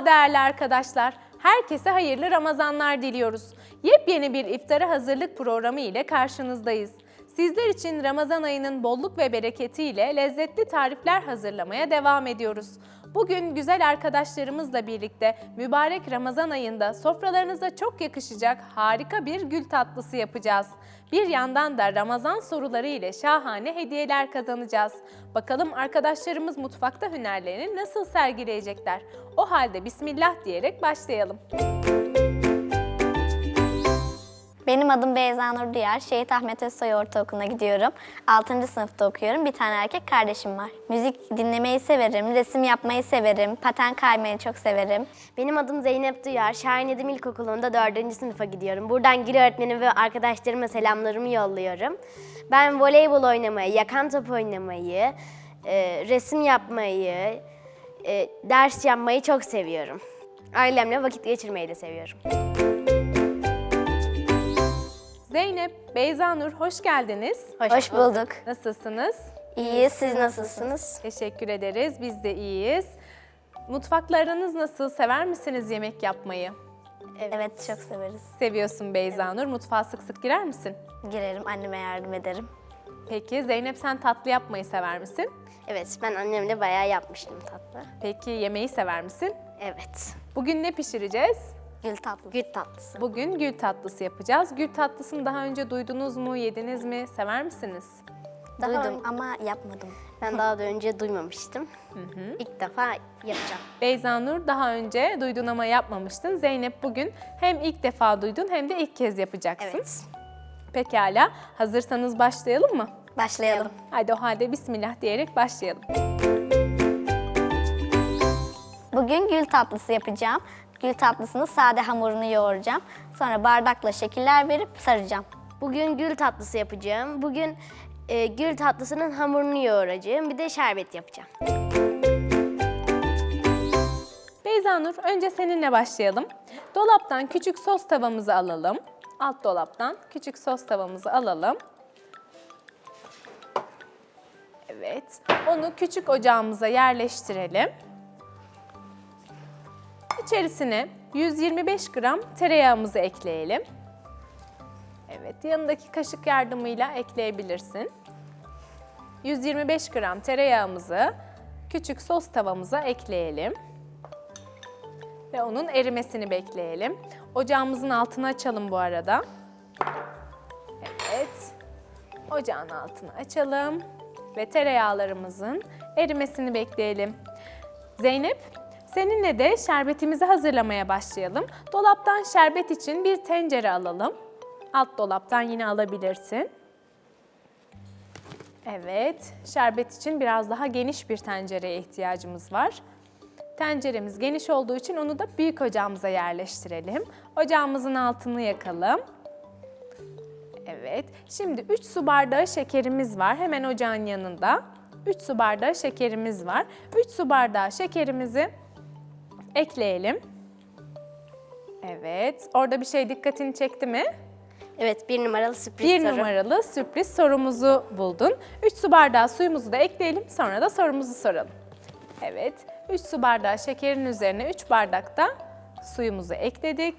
Değerli arkadaşlar. Herkese hayırlı Ramazanlar diliyoruz. Yepyeni bir iftara hazırlık programı ile karşınızdayız. Sizler için Ramazan ayının bolluk ve bereketiyle lezzetli tarifler hazırlamaya devam ediyoruz. Bugün güzel arkadaşlarımızla birlikte mübarek Ramazan ayında sofralarınıza çok yakışacak harika bir gül tatlısı yapacağız. Bir yandan da Ramazan soruları ile şahane hediyeler kazanacağız. Bakalım arkadaşlarımız mutfakta hünerlerini nasıl sergileyecekler? O halde bismillah diyerek başlayalım. Benim adım Beyza Nur Diyar. Şehit Ahmet Özsoy Ortaokulu'na gidiyorum. 6. sınıfta okuyorum. Bir tane erkek kardeşim var. Müzik dinlemeyi severim, resim yapmayı severim, paten kaymayı çok severim. Benim adım Zeynep Duyar. Şahin Edim İlkokulu'nda 4. sınıfa gidiyorum. Buradan Gül öğretmenim ve arkadaşlarıma selamlarımı yolluyorum. Ben voleybol oynamayı, yakan top oynamayı, e, resim yapmayı, e, ders yapmayı çok seviyorum. Ailemle vakit geçirmeyi de seviyorum. Zeynep, Beyza Nur hoş geldiniz. Hoş, bulduk. Nasılsınız? İyiyiz, siz nasılsınız? Teşekkür ederiz. Biz de iyiyiz. Mutfaklarınız nasıl? Sever misiniz yemek yapmayı? Evet. çok severiz. Seviyorsun Beyza Nur. Mutfağa sık sık girer misin? Girerim, anneme yardım ederim. Peki Zeynep sen tatlı yapmayı sever misin? Evet, ben annemle bayağı yapmıştım tatlı. Peki yemeği sever misin? Evet. Bugün ne pişireceğiz? Gül tatlı. Gül tatlısı. Bugün gül tatlısı yapacağız. Gül tatlısını daha önce duydunuz mu, yediniz mi, sever misiniz? Daha Duydum ama yapmadım. Ben daha da önce duymamıştım. İlk defa yapacağım. Beyza Nur daha önce duydun ama yapmamıştın. Zeynep bugün hem ilk defa duydun hem de ilk kez yapacaksın. Evet. Pekala. Hazırsanız başlayalım mı? Başlayalım. Hadi o halde bismillah diyerek başlayalım. Bugün gül tatlısı yapacağım. Gül tatlısını sade hamurunu yoğuracağım. Sonra bardakla şekiller verip saracağım. Bugün gül tatlısı yapacağım. Bugün e, gül tatlısının hamurunu yoğuracağım. Bir de şerbet yapacağım. Beyza Nur, önce seninle başlayalım. Dolaptan küçük sos tavamızı alalım. Alt dolaptan küçük sos tavamızı alalım. Evet, onu küçük ocağımıza yerleştirelim. İçerisine 125 gram tereyağımızı ekleyelim. Evet, yanındaki kaşık yardımıyla ekleyebilirsin. 125 gram tereyağımızı küçük sos tavamıza ekleyelim ve onun erimesini bekleyelim. Ocağımızın altını açalım bu arada. Evet. Ocağın altını açalım ve tereyağlarımızın erimesini bekleyelim. Zeynep, seninle de şerbetimizi hazırlamaya başlayalım. Dolaptan şerbet için bir tencere alalım. Alt dolaptan yine alabilirsin. Evet, şerbet için biraz daha geniş bir tencereye ihtiyacımız var. Tenceremiz geniş olduğu için onu da büyük ocağımıza yerleştirelim. Ocağımızın altını yakalım. Evet, şimdi 3 su bardağı şekerimiz var hemen ocağın yanında. 3 su bardağı şekerimiz var. 3 su bardağı şekerimizi ekleyelim. Evet, orada bir şey dikkatini çekti mi? Evet, bir numaralı sürpriz Bir soru. numaralı sürpriz sorumuzu buldun. 3 su bardağı suyumuzu da ekleyelim, sonra da sorumuzu soralım. Evet, 3 su bardağı şekerin üzerine 3 bardak da suyumuzu ekledik.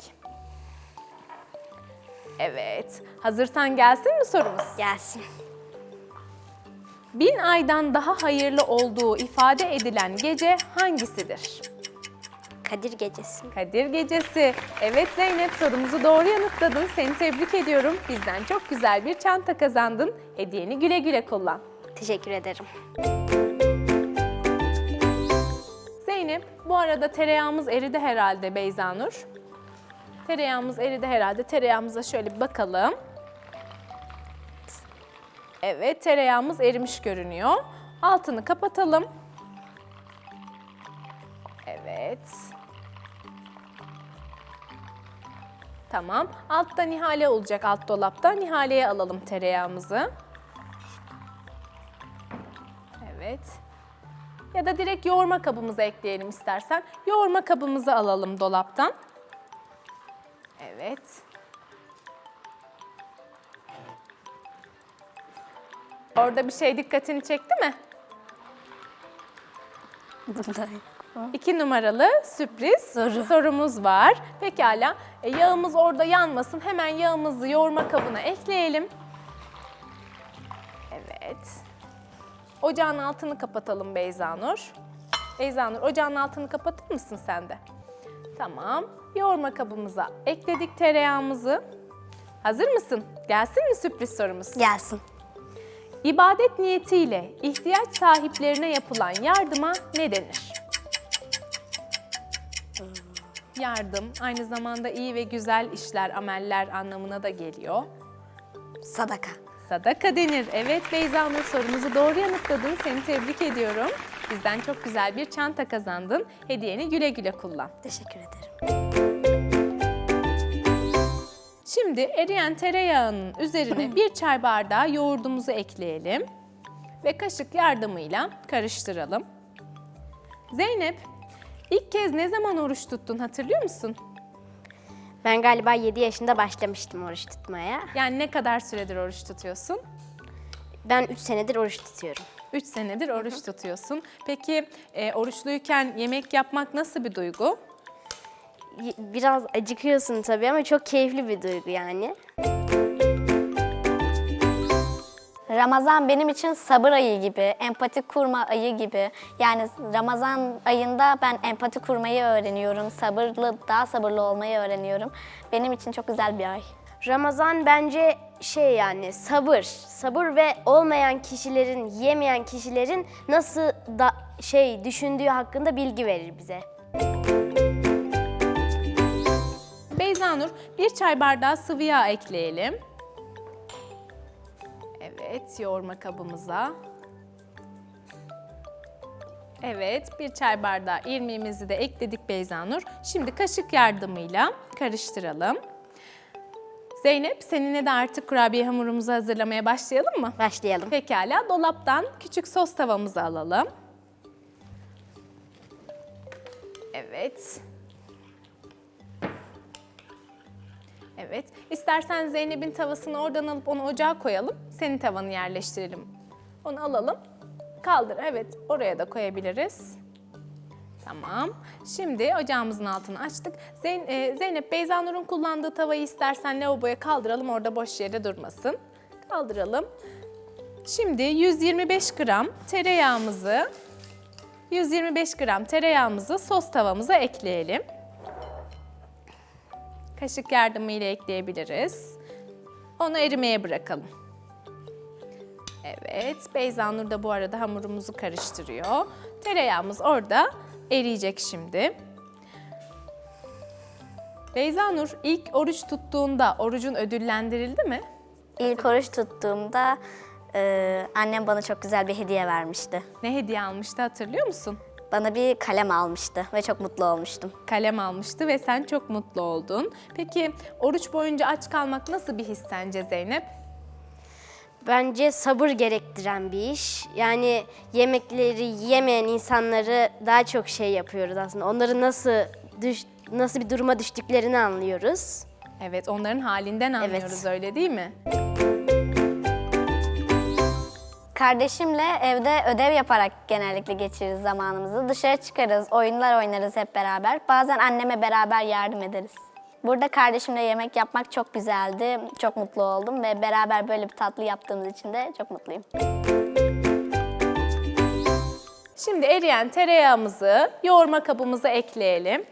Evet, hazırsan gelsin mi sorumuz? Gelsin. Bin aydan daha hayırlı olduğu ifade edilen gece hangisidir? Kadir Gecesi. Kadir Gecesi. Evet Zeynep sorumuzu doğru yanıtladın. Seni tebrik ediyorum. Bizden çok güzel bir çanta kazandın. Hediyeni güle güle kullan. Teşekkür ederim. Zeynep, bu arada tereyağımız eridi herhalde Beyza Nur. Tereyağımız eridi herhalde. Tereyağımıza şöyle bir bakalım. Evet, tereyağımız erimiş görünüyor. Altını kapatalım. Evet. Tamam. Altta nihale olacak alt dolapta. Nihaleye alalım tereyağımızı. Evet. Ya da direkt yoğurma kabımıza ekleyelim istersen. Yoğurma kabımızı alalım dolaptan. Evet. Orada bir şey dikkatini çekti mi? Buradayım. İki numaralı sürpriz sorumuz var. Pekala. E, yağımız orada yanmasın. Hemen yağımızı yoğurma kabına ekleyelim. Evet. Ocağın altını kapatalım Beyzanur. Beyzanur ocağın altını kapatır mısın sen de? Tamam. Yoğurma kabımıza ekledik tereyağımızı. Hazır mısın? Gelsin mi sürpriz sorumuz? Gelsin. İbadet niyetiyle ihtiyaç sahiplerine yapılan yardıma ne denir? Yardım aynı zamanda iyi ve güzel işler, ameller anlamına da geliyor. Sadaka. Sadaka denir. Evet Beyza Nur sorumuzu doğru yanıtladın. Seni tebrik ediyorum. Bizden çok güzel bir çanta kazandın. Hediyeni güle güle kullan. Teşekkür ederim. Şimdi eriyen tereyağının üzerine bir çay bardağı yoğurdumuzu ekleyelim ve kaşık yardımıyla karıştıralım. Zeynep, ilk kez ne zaman oruç tuttun hatırlıyor musun? Ben galiba 7 yaşında başlamıştım oruç tutmaya. Yani ne kadar süredir oruç tutuyorsun? Ben 3 senedir oruç tutuyorum. 3 senedir oruç tutuyorsun. Peki e, oruçluyken yemek yapmak nasıl bir duygu? Biraz acıkıyorsun tabii ama çok keyifli bir duygu yani. Ramazan benim için sabır ayı gibi, empati kurma ayı gibi. Yani Ramazan ayında ben empati kurmayı öğreniyorum, sabırlı, daha sabırlı olmayı öğreniyorum. Benim için çok güzel bir ay. Ramazan bence şey yani sabır. Sabır ve olmayan kişilerin, yemeyen kişilerin nasıl da şey düşündüğü hakkında bilgi verir bize. Beyzanur, bir çay bardağı sıvı yağ ekleyelim. Evet, yoğurma kabımıza. Evet, bir çay bardağı irmiğimizi de ekledik Beyzanur. Şimdi kaşık yardımıyla karıştıralım. Zeynep, seninle de artık kurabiye hamurumuzu hazırlamaya başlayalım mı? Başlayalım. Pekala, dolaptan küçük sos tavamızı alalım. Evet. Evet. İstersen Zeynep'in tavasını oradan alıp onu ocağa koyalım. Senin tavanı yerleştirelim. Onu alalım. Kaldır. Evet. Oraya da koyabiliriz. Tamam. Şimdi ocağımızın altını açtık. Zeyn- e, Zeynep, Beyzanur'un kullandığı tavayı istersen lavaboya kaldıralım. Orada boş yere durmasın. Kaldıralım. Şimdi 125 gram tereyağımızı 125 gram tereyağımızı sos tavamıza ekleyelim. Kaşık yardımıyla ekleyebiliriz. Onu erimeye bırakalım. Evet, Beyzanur da bu arada hamurumuzu karıştırıyor. Tereyağımız orada eriyecek şimdi. Beyzanur ilk oruç tuttuğunda orucun ödüllendirildi mi? İlk oruç tuttuğumda e, annem bana çok güzel bir hediye vermişti. Ne hediye almıştı hatırlıyor musun? Bana bir kalem almıştı ve çok mutlu olmuştum. kalem almıştı ve sen çok mutlu oldun. Peki oruç boyunca aç kalmak nasıl bir his sence Zeynep? Bence sabır gerektiren bir iş. Yani yemekleri yemeyen insanları daha çok şey yapıyoruz aslında. Onları nasıl düş, nasıl bir duruma düştüklerini anlıyoruz. Evet, onların halinden anlıyoruz öyle değil mi? Kardeşimle evde ödev yaparak genellikle geçiririz zamanımızı. Dışarı çıkarız, oyunlar oynarız hep beraber. Bazen anneme beraber yardım ederiz. Burada kardeşimle yemek yapmak çok güzeldi. Çok mutlu oldum ve beraber böyle bir tatlı yaptığımız için de çok mutluyum. Şimdi eriyen tereyağımızı yoğurma kabımıza ekleyelim.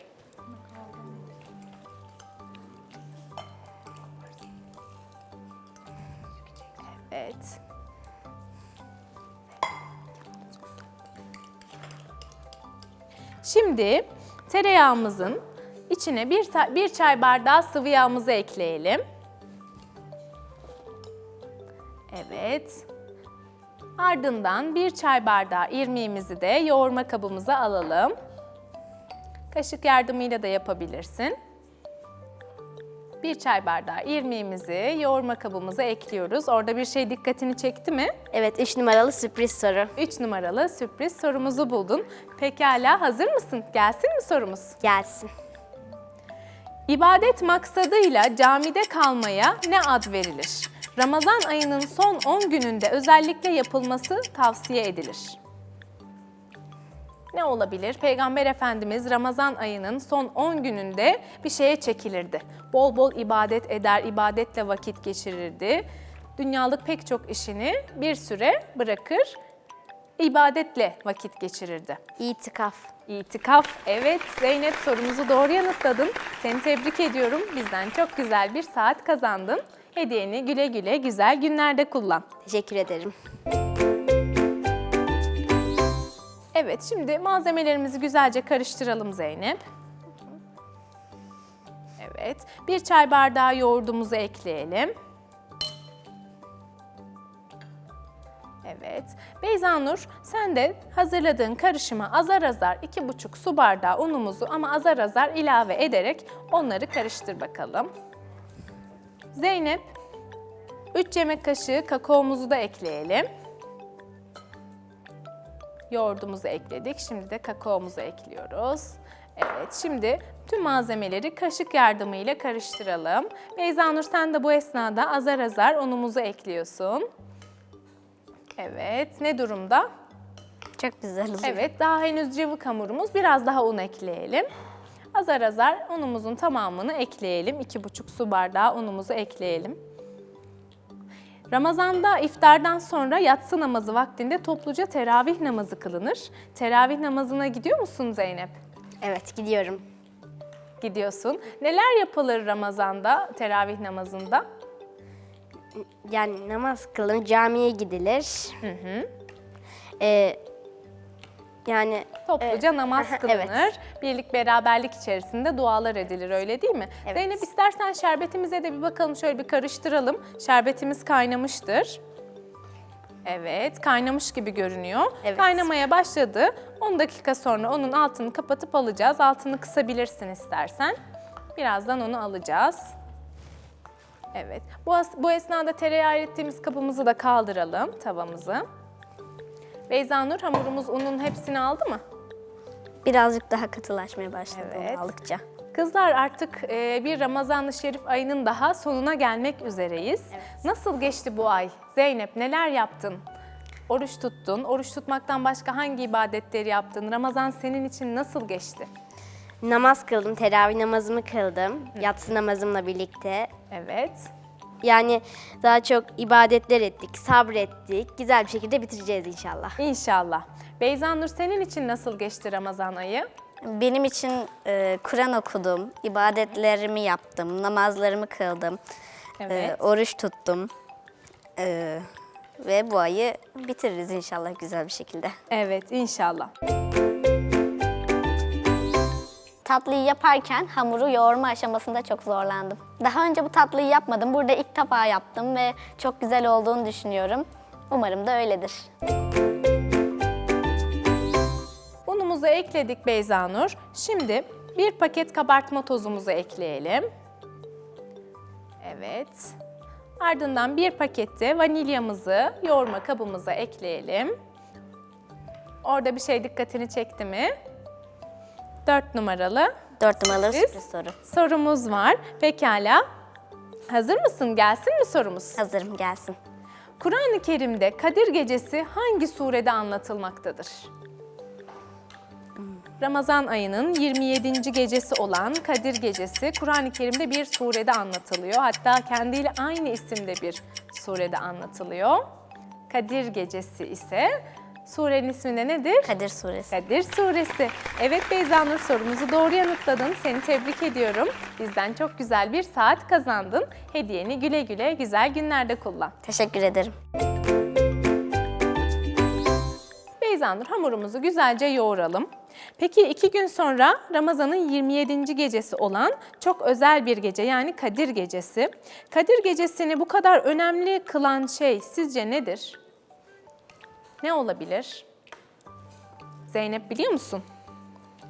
Evet. Şimdi tereyağımızın içine bir, bir çay bardağı sıvı yağımızı ekleyelim. Evet. Ardından bir çay bardağı irmiğimizi de yoğurma kabımıza alalım. Kaşık yardımıyla da yapabilirsin. Bir çay bardağı irmiğimizi yoğurma kabımıza ekliyoruz. Orada bir şey dikkatini çekti mi? Evet, 3 numaralı sürpriz soru. 3 numaralı sürpriz sorumuzu buldun. Pekala hazır mısın? Gelsin mi sorumuz? Gelsin. İbadet maksadıyla camide kalmaya ne ad verilir? Ramazan ayının son 10 gününde özellikle yapılması tavsiye edilir. Ne olabilir? Peygamber Efendimiz Ramazan ayının son 10 gününde bir şeye çekilirdi. Bol bol ibadet eder, ibadetle vakit geçirirdi. Dünyalık pek çok işini bir süre bırakır, ibadetle vakit geçirirdi. İtikaf. İtikaf. Evet Zeynep sorumuzu doğru yanıtladın. Seni tebrik ediyorum. Bizden çok güzel bir saat kazandın. Hediyeni güle güle güzel günlerde kullan. Teşekkür ederim. Evet şimdi malzemelerimizi güzelce karıştıralım Zeynep. Evet. Bir çay bardağı yoğurdumuzu ekleyelim. Evet. Beyza Nur, sen de hazırladığın karışıma azar azar 2,5 su bardağı unumuzu ama azar azar ilave ederek onları karıştır bakalım. Zeynep, 3 yemek kaşığı kakaomuzu da ekleyelim. Yoğurdumuzu ekledik. Şimdi de kakaomuzu ekliyoruz. Evet, şimdi tüm malzemeleri kaşık yardımıyla karıştıralım. Beyza Nur sen de bu esnada azar azar unumuzu ekliyorsun. Evet, ne durumda? Çok güzel oluyor. Evet, daha henüz cıvık hamurumuz. Biraz daha un ekleyelim. Azar azar unumuzun tamamını ekleyelim. 2,5 su bardağı unumuzu ekleyelim. Ramazanda iftardan sonra yatsı namazı vaktinde topluca teravih namazı kılınır. Teravih namazına gidiyor musun Zeynep? Evet gidiyorum. Gidiyorsun. Neler yapılır Ramazanda teravih namazında? Yani namaz kılınır, camiye gidilir. Ee, yani Topluca namaz Aha, kılınır. evet. Birlik beraberlik içerisinde dualar edilir öyle değil mi? Evet. Zeynep istersen şerbetimize de bir bakalım şöyle bir karıştıralım. Şerbetimiz kaynamıştır. Evet, kaynamış gibi görünüyor. Evet. Kaynamaya başladı. 10 dakika sonra onun altını kapatıp alacağız. Altını kısabilirsin istersen. Birazdan onu alacağız. Evet. Bu, bu esnada tereyağı erittiğimiz kabımızı da kaldıralım, tavamızı. Beyza Nur hamurumuz unun hepsini aldı mı? Birazcık daha katılaşmaya başladı Evet. aldıkça. Kızlar artık e, bir Ramazan-ı Şerif ayının daha sonuna gelmek üzereyiz. Nasıl geçti bu ay? Zeynep neler yaptın? Oruç tuttun. Oruç tutmaktan başka hangi ibadetleri yaptın? Ramazan senin için nasıl geçti? namaz kıldım, teravih namazımı kıldım. Yatsı namazımla birlikte. Evet. Yani daha çok ibadetler ettik, sabrettik. Güzel bir şekilde bitireceğiz inşallah. İnşallah. Beyza Nur senin için nasıl geçti Ramazan ayı? Benim için e, Kur'an okudum, ibadetlerimi yaptım, namazlarımı kıldım, Evet. e, oruç tuttum. E, ve bu ayı bitiririz inşallah güzel bir şekilde. Evet, inşallah. Tatlıyı yaparken hamuru yoğurma aşamasında çok zorlandım. Daha önce bu tatlıyı yapmadım. Burada ilk defa yaptım ve çok güzel olduğunu düşünüyorum. Umarım da öyledir. Unumuzu ekledik Beyza Nur. Şimdi bir paket kabartma tozumuzu ekleyelim. Evet. Ardından bir pakette vanilyamızı yoğurma kabımıza ekleyelim. Orada bir şey dikkatini çekti mi? 4 numaralı Dört numaralı Sürpriz. sürpriz soru. sorumuz var. Pekala. Hazır mısın? Gelsin mi sorumuz? Hazırım gelsin. Kur'an-ı Kerim'de Kadir Gecesi hangi surede anlatılmaktadır? Ramazan ayının 27. gecesi olan Kadir Gecesi Kur'an-ı Kerim'de bir surede anlatılıyor. Hatta kendiyle aynı isimde bir surede anlatılıyor. Kadir Gecesi ise surenin ismi de nedir? Kadir suresi. Kadir Suresi. Evet Beyza Nur sorumuzu doğru yanıtladın. Seni tebrik ediyorum. Bizden çok güzel bir saat kazandın. Hediyeni güle güle güzel günlerde kullan. Teşekkür ederim. Beyza Nur hamurumuzu güzelce yoğuralım. Peki iki gün sonra Ramazan'ın 27. gecesi olan çok özel bir gece yani Kadir Gecesi. Kadir Gecesi'ni bu kadar önemli kılan şey sizce nedir? Ne olabilir? Zeynep biliyor musun?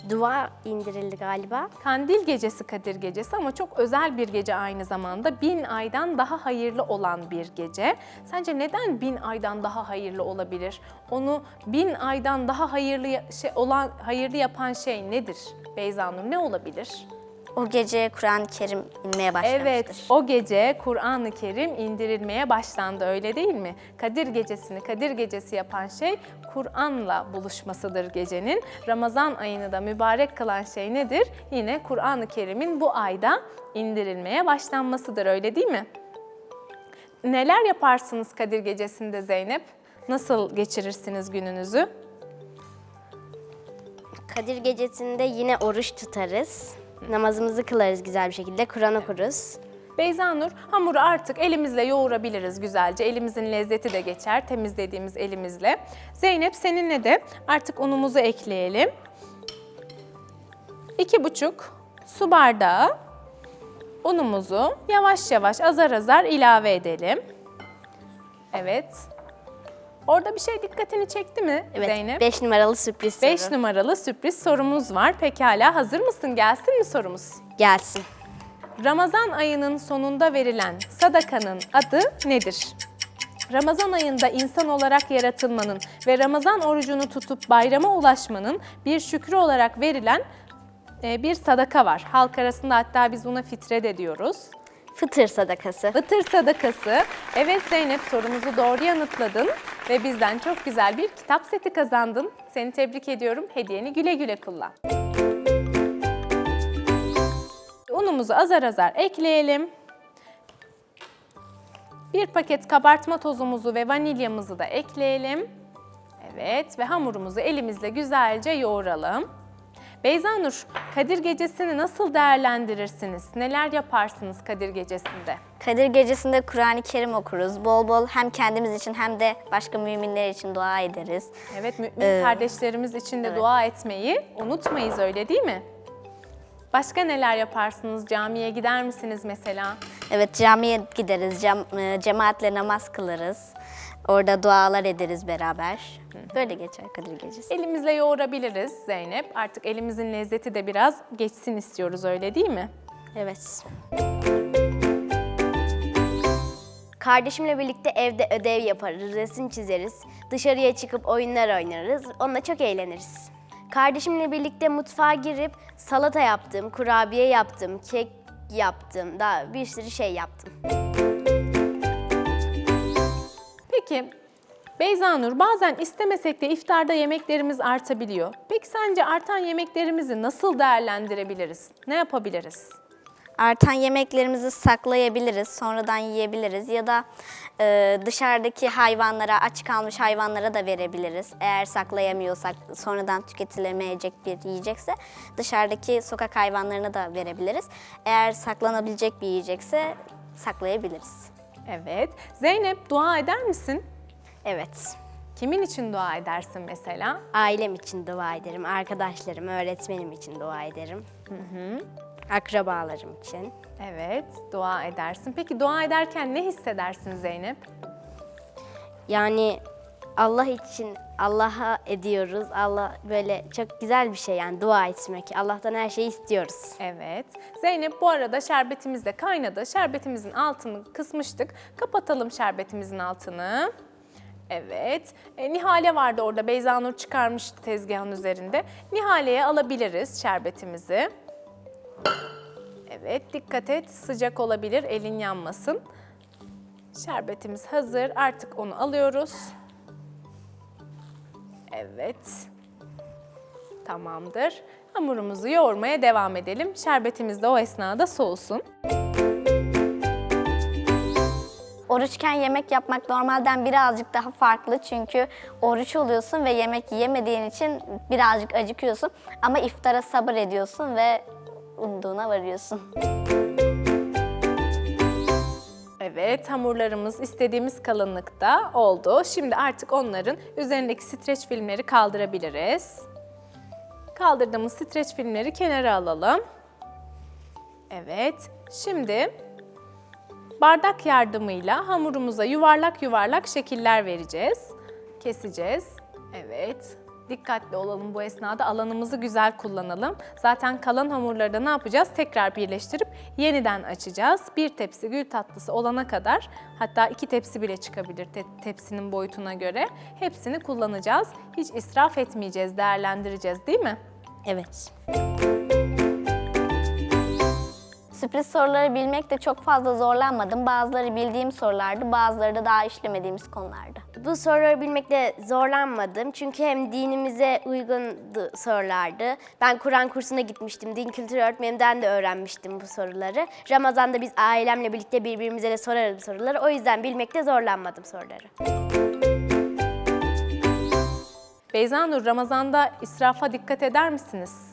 Dua indirildi galiba. Kandil gecesi Kadir gecesi ama çok özel bir gece aynı zamanda. Bin aydan daha hayırlı olan bir gece. Sence neden bin aydan daha hayırlı olabilir? Onu bin aydan daha hayırlı şey olan hayırlı yapan şey nedir? Beyza Nur ne olabilir? O gece Kur'an-ı Kerim inmeye başlamıştır. Evet, o gece Kur'an-ı Kerim indirilmeye başlandı öyle değil mi? Kadir gecesini Kadir gecesi yapan şey Kur'an'la buluşmasıdır gecenin. Ramazan ayını da mübarek kılan şey nedir? Yine Kur'an-ı Kerim'in bu ayda indirilmeye başlanmasıdır öyle değil mi? Neler yaparsınız Kadir gecesinde Zeynep? Nasıl geçirirsiniz gününüzü? Kadir gecesinde yine oruç tutarız. Namazımızı kılarız güzel bir şekilde. Kur'an okuruz. Beyza Nur, hamuru artık elimizle yoğurabiliriz güzelce. Elimizin lezzeti de geçer temizlediğimiz elimizle. Zeynep seninle de artık unumuzu ekleyelim. İki buçuk su bardağı unumuzu yavaş yavaş azar azar ilave edelim. Evet. Orada bir şey dikkatini çekti mi Evet, Zeynep? 5 numaralı sürpriz soru. 5 numaralı sürpriz sorumuz var. Pekala hazır mısın? Gelsin mi sorumuz? Gelsin. Ramazan ayının sonunda verilen sadakanın adı nedir? Ramazan ayında insan olarak yaratılmanın ve Ramazan orucunu tutup bayrama ulaşmanın bir şükrü olarak verilen e, bir sadaka var. Halk arasında hatta biz buna fitre de diyoruz. Fıtır sadakası. Fıtır sadakası. Evet Zeynep sorumuzu doğru yanıtladın ve bizden çok güzel bir kitap seti kazandın. Seni tebrik ediyorum. Hediyeni güle güle kullan. Unumuzu azar azar ekleyelim. Bir paket kabartma tozumuzu ve vanilyamızı da ekleyelim. Evet ve hamurumuzu elimizle güzelce yoğuralım. Beyza Nur, Kadir Gecesi'ni nasıl değerlendirirsiniz? Neler yaparsınız Kadir Gecesi'nde? Kadir gecesinde Kur'an-ı Kerim okuruz. Bol bol hem kendimiz için hem de başka müminler için dua ederiz. Evet, mümin kardeşlerimiz için de dua etmeyi unutmayız öyle değil mi? Başka neler yaparsınız? Camiye gider misiniz mesela? Evet camiye gideriz, cam, e, cemaatle namaz kılarız. Orada dualar ederiz beraber. Böyle geçer Kadir gecesi. Elimizle yoğurabiliriz Zeynep. Artık elimizin lezzeti de biraz geçsin istiyoruz öyle değil mi? Evet. Kardeşimle birlikte evde ödev yaparız, resim çizeriz, dışarıya çıkıp oyunlar oynarız, onunla çok eğleniriz. Kardeşimle birlikte mutfağa girip salata yaptım, kurabiye yaptım, kek yaptım, daha bir sürü şey yaptım. Peki Beyza Nur bazen istemesek de iftarda yemeklerimiz artabiliyor. Peki sence artan yemeklerimizi nasıl değerlendirebiliriz? Ne yapabiliriz? Artan yemeklerimizi saklayabiliriz, sonradan yiyebiliriz ya da e, dışarıdaki hayvanlara, aç kalmış hayvanlara da verebiliriz. Eğer saklayamıyorsak, sonradan tüketilemeyecek bir yiyecekse dışarıdaki sokak hayvanlarına da verebiliriz. Eğer saklanabilecek bir yiyecekse saklayabiliriz. Evet. Zeynep dua eder misin? Evet, Kimin için dua edersin mesela? ailem için dua ederim, arkadaşlarım, öğretmenim için dua ederim. Akrabalarım için. Evet, dua edersin. Peki dua ederken ne hissedersin Zeynep? Yani Allah için Allah'a ediyoruz. Allah böyle çok güzel bir şey yani dua etmek. Allah'tan her şeyi istiyoruz. Evet. Zeynep bu arada şerbetimiz de kaynadı. Şerbetimizin altını kısmıştık. Kapatalım şerbetimizin altını. Evet. E, Nihale vardı orada. Beyza Nur çıkarmıştı tezgahın üzerinde. Nihale'ye alabiliriz şerbetimizi. Evet, dikkat et. Sıcak olabilir, elin yanmasın. Şerbetimiz hazır. Artık onu alıyoruz. Evet. Tamamdır. Hamurumuzu yoğurmaya devam edelim. Şerbetimiz de o esnada soğusun. Oruçken yemek yapmak normalden birazcık daha farklı çünkü oruç oluyorsun ve yemek yemediğin için birazcık acıkıyorsun ama iftara sabır ediyorsun ve umduğuna varıyorsun. Evet, hamurlarımız istediğimiz kalınlıkta oldu. Şimdi artık onların üzerindeki streç filmleri kaldırabiliriz. Kaldırdığımız streç filmleri kenara alalım. Evet, şimdi bardak yardımıyla hamurumuza yuvarlak yuvarlak şekiller vereceğiz. Keseceğiz. Evet. Dikkatli olalım bu esnada. Alanımızı güzel kullanalım. Zaten kalan hamurları da ne yapacağız? Tekrar birleştirip yeniden açacağız. Bir tepsi gül tatlısı olana kadar hatta iki tepsi bile çıkabilir te- tepsinin boyutuna göre. Hepsini kullanacağız. Hiç israf etmeyeceğiz, değerlendireceğiz değil mi? Evet. Sürpriz soruları bilmekte çok fazla zorlanmadım. Bazıları bildiğim sorulardı, bazıları da daha işlemediğimiz konulardı. Bu soruları bilmekte zorlanmadım. Çünkü hem dinimize uygun sorulardı. Ben Kur'an kursuna gitmiştim. Din kültürü öğretmenimden de öğrenmiştim bu soruları. Ramazan'da biz ailemle birlikte birbirimize de sorarız soruları. O yüzden bilmekte zorlanmadım soruları. Beyza Nur, Ramazan'da israfa dikkat eder misiniz?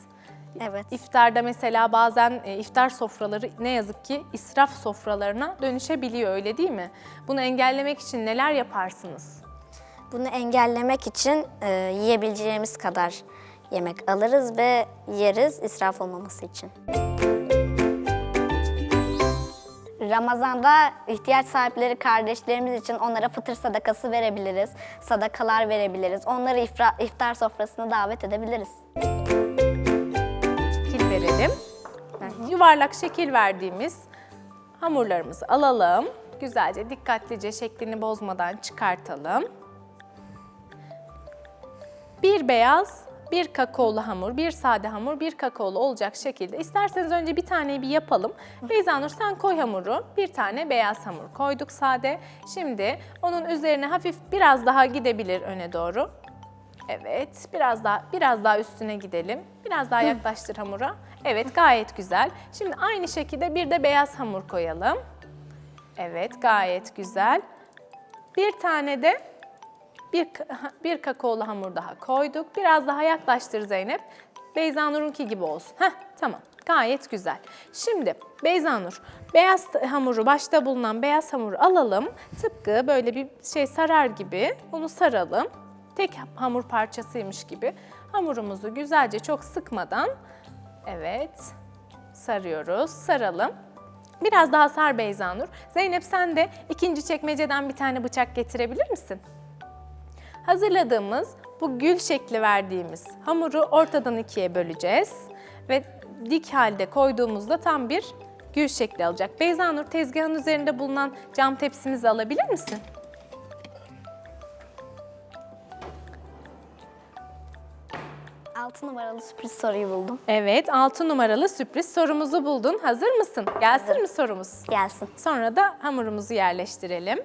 Evet. İftarda mesela bazen e, iftar sofraları ne yazık ki israf sofralarına dönüşebiliyor öyle değil mi? Bunu engellemek için neler yaparsınız? Bunu engellemek için e, yiyebileceğimiz kadar yemek alırız ve yeriz israf olmaması için. Ramazan'da ihtiyaç sahipleri kardeşlerimiz için onlara fıtır sadakası verebiliriz, sadakalar verebiliriz, onları ifra- iftar sofrasına davet edebiliriz. Verelim. Yuvarlak şekil verdiğimiz hamurlarımızı alalım. Güzelce dikkatlice şeklini bozmadan çıkartalım. Bir beyaz, bir kakaolu hamur, bir sade hamur, bir kakaolu olacak şekilde. İsterseniz önce bir taneyi bir yapalım. Beyza Nur sen koy hamuru, bir tane beyaz hamur koyduk sade. Şimdi onun üzerine hafif biraz daha gidebilir öne doğru. Evet, biraz daha biraz daha üstüne gidelim. Biraz daha yaklaştır hamura. Evet, gayet güzel. Şimdi aynı şekilde bir de beyaz hamur koyalım. Evet, gayet güzel. Bir tane de bir, bir kakaolu hamur daha koyduk. Biraz daha yaklaştır Zeynep. Beyza Nur'unki gibi olsun. Heh, tamam. Gayet güzel. Şimdi Beyza Nur, beyaz hamuru, başta bulunan beyaz hamuru alalım. Tıpkı böyle bir şey sarar gibi onu saralım. Tek hamur parçasıymış gibi. Hamurumuzu güzelce çok sıkmadan, evet, sarıyoruz. Saralım. Biraz daha sar Beyza Nur. Zeynep sen de ikinci çekmeceden bir tane bıçak getirebilir misin? Hazırladığımız bu gül şekli verdiğimiz hamuru ortadan ikiye böleceğiz ve dik halde koyduğumuzda tam bir gül şekli alacak. Beyza Nur tezgahın üzerinde bulunan cam tepsimizi alabilir misin? Altı numaralı sürpriz soruyu buldum. Evet, 6 numaralı sürpriz sorumuzu buldun. Hazır mısın? Gelsin mi sorumuz? Gelsin. Sonra da hamurumuzu yerleştirelim.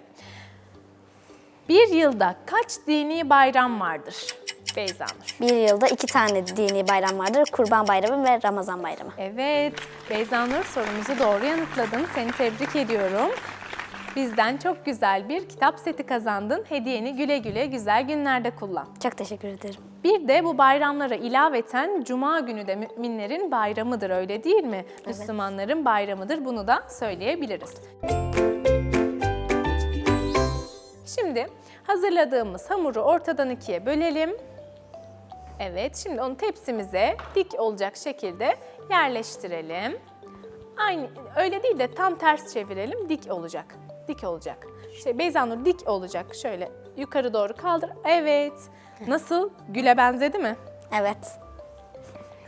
Bir yılda kaç dini bayram vardır? Beyza Nur. Bir yılda iki tane dini bayram vardır. Kurban Bayramı ve Ramazan Bayramı. Evet, Beyza Nur sorumuzu doğru yanıtladın. Seni tebrik ediyorum. Bizden çok güzel bir kitap seti kazandın. Hediyeni güle güle güzel günlerde kullan. Çok teşekkür ederim. Bir de bu bayramlara ilaveten Cuma günü de müminlerin bayramıdır öyle değil mi? Müslümanların bayramıdır bunu da söyleyebiliriz. Şimdi hazırladığımız hamuru ortadan ikiye bölelim. Evet, şimdi onu tepsimize dik olacak şekilde yerleştirelim. Aynı öyle değil de tam ters çevirelim, dik olacak. Dik olacak. Şey Beyza Nur dik olacak. Şöyle yukarı doğru kaldır. Evet. Nasıl? Güle benzedi mi? Evet.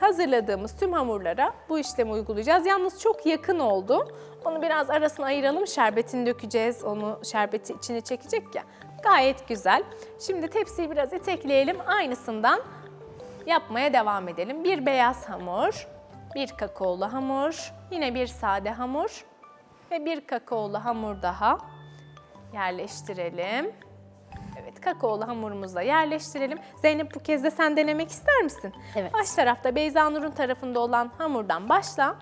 Hazırladığımız tüm hamurlara bu işlemi uygulayacağız. Yalnız çok yakın oldu. Onu biraz arasına ayıralım. Şerbetini dökeceğiz. Onu şerbeti içine çekecek ya. Gayet güzel. Şimdi tepsiyi biraz itekleyelim. Aynısından yapmaya devam edelim. Bir beyaz hamur, bir kakaolu hamur, yine bir sade hamur ve bir kakaolu hamur daha yerleştirelim. Evet, kakaolu hamurumuzu da yerleştirelim. Zeynep bu kez de sen denemek ister misin? Evet. Baş tarafta Beyza Nur'un tarafında olan hamurdan başla.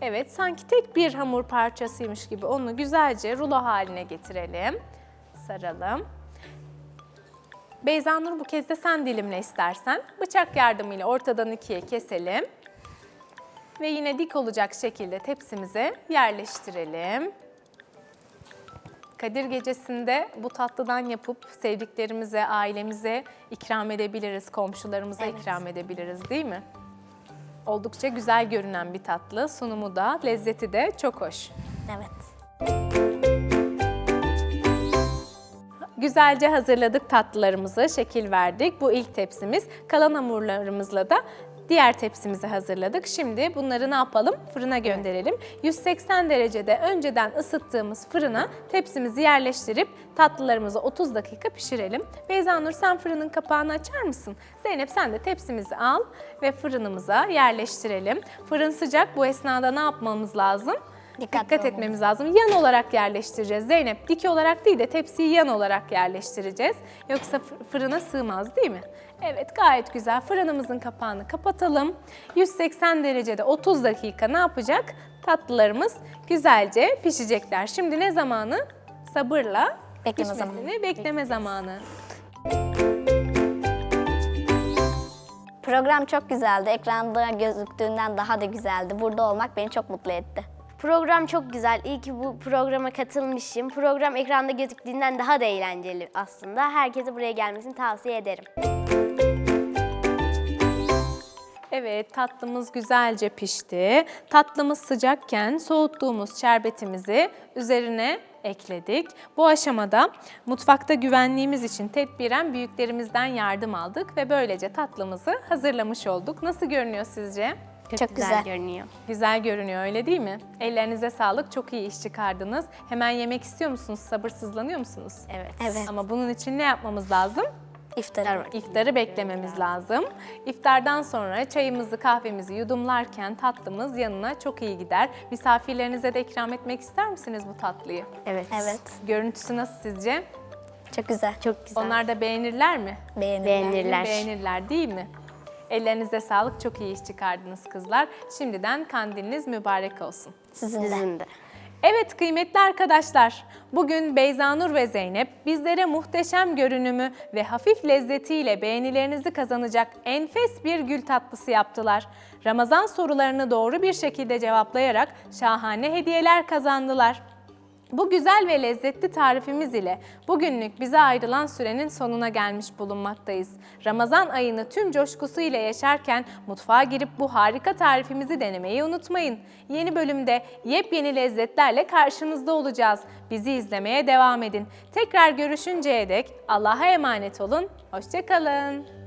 Evet, sanki tek bir hamur parçasıymış gibi onu güzelce rulo haline getirelim. Saralım. Beyza Nur bu kez de sen dilimle istersen. Bıçak yardımıyla ortadan ikiye keselim. Ve yine dik olacak şekilde tepsimize yerleştirelim. Kadir Gecesi'nde bu tatlıdan yapıp sevdiklerimize, ailemize ikram edebiliriz, komşularımıza Evet. ikram edebiliriz değil mi? Oldukça güzel görünen bir tatlı, sunumu da, lezzeti de çok hoş. Evet. Güzelce hazırladık tatlılarımızı, şekil verdik. Bu ilk tepsimiz. Kalan hamurlarımızla da diğer tepsimizi hazırladık. Şimdi bunları ne yapalım? Fırına gönderelim. 180 derecede önceden ısıttığımız fırına tepsimizi yerleştirip tatlılarımızı 30 dakika pişirelim. Beyza Nur sen fırının kapağını açar mısın? Zeynep sen de tepsimizi al ve fırınımıza yerleştirelim. Fırın sıcak. Bu esnada ne yapmamız lazım? Dikkatli dikkat olmamız etmemiz lazım. Yan olarak yerleştireceğiz. Zeynep dik olarak değil de tepsiyi yan olarak yerleştireceğiz. Yoksa fı- fırına sığmaz değil mi? Evet gayet güzel. Fırınımızın kapağını kapatalım. 180 derecede 30 dakika ne yapacak? Tatlılarımız güzelce pişecekler. Şimdi ne zamanı? Sabırla Bekleme pişmesini zamanı. bekleme zamanı. Program çok güzeldi. Ekranda gözüktüğünden daha da güzeldi. Burada olmak beni çok mutlu etti. Program çok güzel. İyi ki bu programa katılmışım. Program ekranda gözüktüğünden daha da eğlenceli aslında. Herkese buraya gelmesini tavsiye ederim. Evet tatlımız güzelce pişti. Tatlımız sıcakken soğuttuğumuz şerbetimizi üzerine ekledik. Bu aşamada mutfakta güvenliğimiz için tedbiren büyüklerimizden yardım aldık ve böylece tatlımızı hazırlamış olduk. Nasıl görünüyor sizce? Çok güzel. görünüyor. Güzel görünüyor öyle değil mi? Ellerinize sağlık çok iyi iş çıkardınız. Hemen yemek istiyor musunuz? Sabırsızlanıyor musunuz? Evet. Evet. Ama bunun için ne yapmamız lazım? İftar. İftarı beklememiz lazım. İftardan sonra çayımızı, kahvemizi yudumlarken tatlımız yanına çok iyi gider. Misafirlerinize de ikram etmek ister misiniz bu tatlıyı? Evet. Evet. Görüntüsü nasıl sizce? Çok güzel. Çok güzel. Onlar da beğenirler mi? Beğenirler. Beğenirler. Beğenirler değil mi? Ellerinize sağlık, çok iyi iş çıkardınız kızlar. Şimdiden kandiliniz mübarek olsun. Sizin de. Sizin de. Evet kıymetli arkadaşlar, bugün Beyzanur ve Zeynep bizlere muhteşem görünümü ve hafif lezzetiyle beğenilerinizi kazanacak enfes bir gül tatlısı yaptılar. Ramazan sorularını doğru bir şekilde cevaplayarak şahane hediyeler kazandılar. Bu güzel ve lezzetli tarifimiz ile bugünlük bize ayrılan sürenin sonuna gelmiş bulunmaktayız. Ramazan ayını tüm coşkusuyla yaşarken mutfağa girip bu harika tarifimizi denemeyi unutmayın. Yeni bölümde yepyeni lezzetlerle karşınızda olacağız. Bizi izlemeye devam edin. Tekrar görüşünceye dek Allah'a emanet olun. Hoşçakalın.